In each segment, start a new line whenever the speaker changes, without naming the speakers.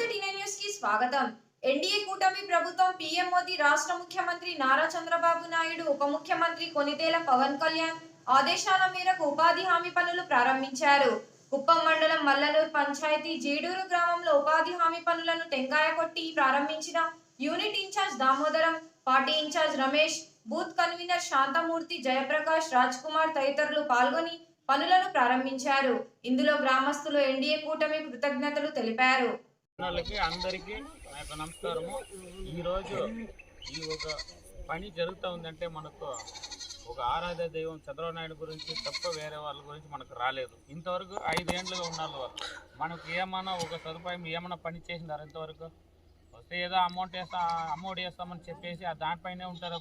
కి స్వాగతం. ఎన్డీఏ కూటమి ప్రభుత్వం పిఎం మోదీ రాష్ట్ర ముఖ్యమంత్రి నారా చంద్రబాబు నాయుడు ఉప ముఖ్యమంత్రి కొనితేల పవన్ కళ్యాణ్ ఆదేశాల మేరకు ఉపాధి హామీ పనులు ప్రారంభించారు. కుప్పం మండలం మల్లలూరు పంచాయతీ జీడూరు గ్రామంలో ఉపాధి హామీ పనులను టెంకాయ కొట్టి ప్రారంభించిన unit in charge Damodaram party in charge Ramesh booth convener Shantamurthy Jayaprakash Raj Kumar తదితరులు పాల్గొని పనులను ప్రారంభించారు. ఇందులో గ్రామస్తులు ఎన్డీఏ కూటమి కృతజ్ఞతలు తెలిపారు.
వాళ్ళకి అందరికీ నా యొక్క నమస్కారము. ఈరోజు ఈ ఒక పని జరుగుతూ ఉందంటే మనకు ఒక ఆరాధ్య దైవం చంద్రబాబు గురించి తప్ప వేరే వాళ్ళ గురించి మనకు రాలేదు. ఇంతవరకు ఐదేండ్లుగా ఉన్నారు వాళ్ళు మనకు ఏమైనా ఒక సదుపాయం ఏమైనా పని చేసినారు ఇంతవరకు? వస్తే ఏదో అమౌంట్ వేస్తా అమౌంట్ వేస్తామని చెప్పేసి ఆ దానిపైనే ఉంటారు?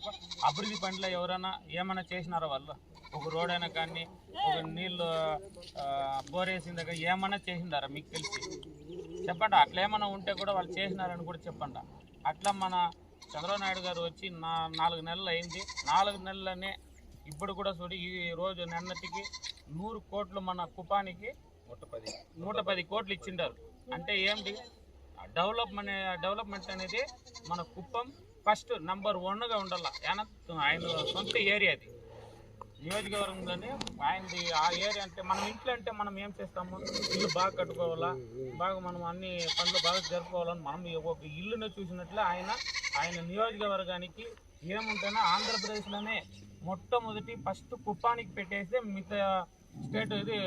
అభివృద్ధి పనిలో ఎవరైనా ఏమైనా చేసినారా వాళ్ళు? ఒక రోడ్ అయినా కానీ ఒక నీళ్ళు బోరేసిన దగ్గర ఏమైనా చేసిండారా? మీకు తెలిసి? చెప్పండి అట్లా ఏమైనా ఉంటే కూడా వాళ్ళు చేసినారని కూడా చెప్పండి. అట్లా మన చంద్రబాబు నాయుడు గారు వచ్చి నా నాలుగు నెలలు అయింది. నాలుగు నెలలనే ఇప్పుడు కూడా చూడు ఈ రోజు నిన్నటికి నూరు కోట్లు మన కుపానికి నూట పది నూట పది కోట్లు ఇచ్చిండారు. అంటే ఏంటి? డెవలప్మెంట్ డెవలప్మెంట్ అనేది మన కుప్పం ఫస్ట్ నంబర్ వన్గా ఉండాల. ఆయన ఆయన సొంత ఏరియా అది నియోజకవర్గంలోనే ఆయనది ఆ ఏరియా అంటే మనం ఇంట్లో అంటే మనం ఏం చేస్తాము? ఇల్లు బాగా కట్టుకోవాలా? బాగా మనం అన్ని పనులు బాగా జరుపుకోవాలని మనం ఒక ఇల్లును చూసినట్లే ఆయన ఆయన నియోజకవర్గానికి ఏముంటేనే ఆంధ్రప్రదేశ్లోనే మొట్టమొదటి ఫస్ట్ కుప్పానికి పెట్టేస్తే మిగతా స్టేట్ ఇది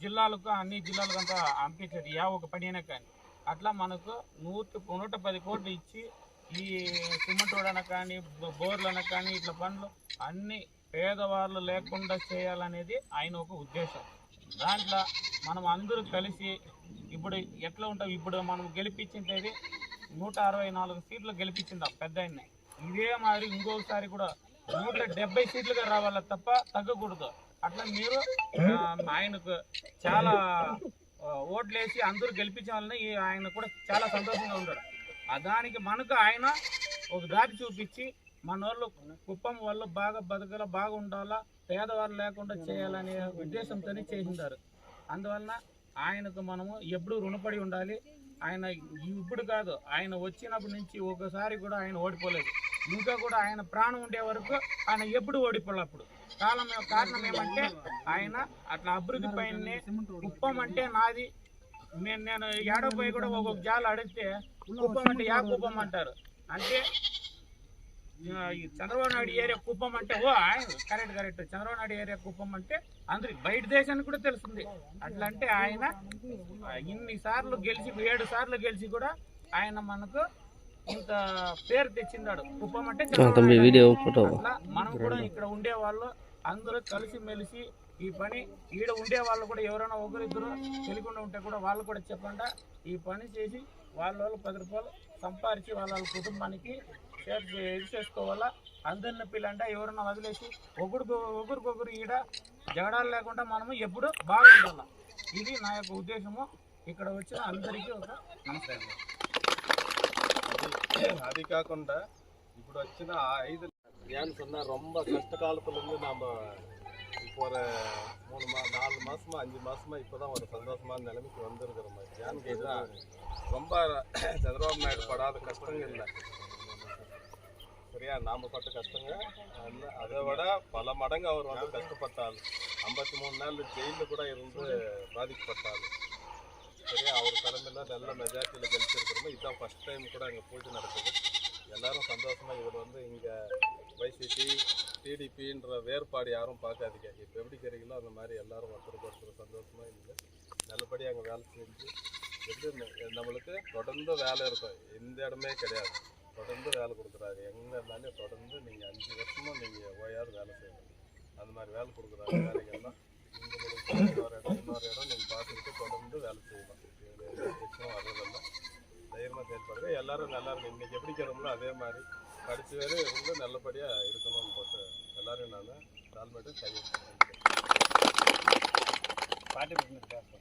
జిల్లాలకు అన్ని జిల్లాలకు అంతా పంపించేది యా ఒక పని అయినా కానీ. అట్లా మనకు నూట నూట పది కోట్లు ఇచ్చి ఈ సిమెంట్ రోడ్ కానీ బోర్లన కానీ ఇట్లా పనులు అన్నీ పేదవాళ్ళు లేకుండా చేయాలనేది ఆయన ఒక ఉద్దేశం. దాంట్లో మనం అందరూ కలిసి ఇప్పుడు ఎట్లా ఉంటాం? ఇప్పుడు మనం గెలిపించింది నూట అరవై నాలుగు సీట్లు గెలిపించిందా పెద్ద ఆయన్ని. ఇదే మాదిరి ఇంకొకసారి కూడా నూట డెబ్బై సీట్లుగా రావాలి తప్ప తగ్గకూడదు. అట్లా మీరు ఆయనకు చాలా ఓట్లేసి అందరూ గెలిపించాలని ఆయన కూడా చాలా సంతోషంగా ఉంటారు. దానికి మనకు ఆయన ఒక దారి చూపించి మన వాళ్ళు కుప్పం వాళ్ళు బాగా బతకల బాగా ఉండాలా పేదవాళ్ళు లేకుండా చేయాలనే ఉద్దేశంతోనే చేసిండారు. అందువలన ఆయనకు మనము ఎప్పుడు రుణపడి ఉండాలి. ఆయన ఇప్పుడు కాదు ఆయన వచ్చినప్పటి నుంచి ఒకసారి కూడా ఆయన ఓడిపోలేదు. ఇంకా కూడా ఆయన ప్రాణం ఉండే వరకు ఆయన ఎప్పుడు ఓడిపోలే అప్పుడు. కారణం కారణం ఏమంటే ఆయన అట్లా అభివృద్ధి పైన కుప్పం అంటే నాది. నేను నేను ఏడో పోయి కూడా ఒక్కొక్క జాలు అడిగితే కుప్పం అంటే యా కుప్పం అంటారు. అంటే చంద్రబాబు నాయుడు ఏరియా కుప్పం అంటే ఓ correct correct. Chandrababu Naidu area Kuppam అంటే అందరికి బయట దేశానికి కూడా తెలుస్తుంది. అట్లా అంటే ఆయన ఇన్ని సార్లు గెలిచి ఏడు సార్లు గెలిచి కూడా ఆయన మనకు ఇంత పేరు తెచ్చిందాడు. కుప్పం అంటే మనం కూడా ఇక్కడ ఉండే వాళ్ళు అందరూ కలిసి మెలిసి ఈ పని ఈడ ఉండే వాళ్ళు కూడా ఎవరైనా ఒకరిద్దరు తెలియకుండా ఉంటే కూడా వాళ్ళు కూడా చెప్పండి ఈ పని చేసి వాళ్ళ వాళ్ళు పది రూపాయలు సంపాదించి వాళ్ళ వాళ్ళ కుటుంబానికి తెలుసుకోవాలా అందరిని పిల్లంటే ఎవరన్నా వదిలేసి ఒకరు ఒకరికొకరు ఈడ జగడాలు లేకుండా మనము ఎప్పుడు బాగుంటాం ఇది నా యొక్క ఉద్దేశము. ఇక్కడ వచ్చిన అందరికీ ఒక నమస్కారం.
అది కాకుండా ఇప్పుడు వచ్చిన ఐదు డ్యాన్స్ ఉన్న రొమ్మ కష్టకాలకులు నమ్మ ఇప్పుడు మూడు మా నాలుగు మాసమా అంజు మాసమా ఇప్పుడు ఒక సంతోషమా నిలమికి వందరు కదమ్మా డ్యాన్కి ఎదురా రొమ్మ చంద్రబాబు నాయుడు పడాలి కష్టంగా சரியா? நாம பட்ட கஷ்டங்க. அதை விட பல மடங்கு அவர் வந்து கஷ்டப்பட்டாள் ஐம்பத்தி மூணு நாள் ஜெயிலில் கூட இருந்து பாதிக்கப்பட்டாள் சரியா? அவர் தலைமையில் நல்ல மெஜாரிட்டியில் கழிச்சிருக்கிறோமோ இதுதான் ஃபஸ்ட் டைம் கூட அங்கே பூஜை நடக்குது. எல்லாரும் சந்தோஷமா இவர் வந்து இங்கே வைசிபி டிடிபின்ற வேறுபாடு யாரும் பார்க்காதீங்க. இப்போ எப்படி கிடைக்கலோ அந்த மாதிரி எல்லாரும் ஒருத்தருக்கு ஒருத்தர் சந்தோஷமா இல்லை நல்லபடியாக அங்கே வேலை செஞ்சு எப்படி நம்மளுக்கு தொடர்ந்து வேலை இருக்கும். எந்த இடமே கிடையாது. தொடர்ந்து வேலை கொடுக்குறாரு. எங்கே இருந்தாலும் தொடர்ந்து நீங்கள் அஞ்சு வருஷமும் நீங்கள் ஓயாவது வேலை செய்யணும். அந்த மாதிரி வேலை கொடுக்குறாரு. வேலைகள்லாம் இன்னொரு இடம் இன்னொரு இடம் நீங்கள் பார்த்துக்கிட்டு தொடர்ந்து வேலை செய்யலாம் பிரச்சனை வர்றதில்லை. தைரியமாக செயல்படுங்க. எல்லோரும் நல்லா இருக்கும் இன்றைக்கி எப்படி கிளம்புனா அதே மாதிரி படித்து வேறு இருந்து நல்லபடியாக இருக்கணும்னு போட்டு எல்லாரும் நான் தாழ்மையிட்டு கையை
பாட்டு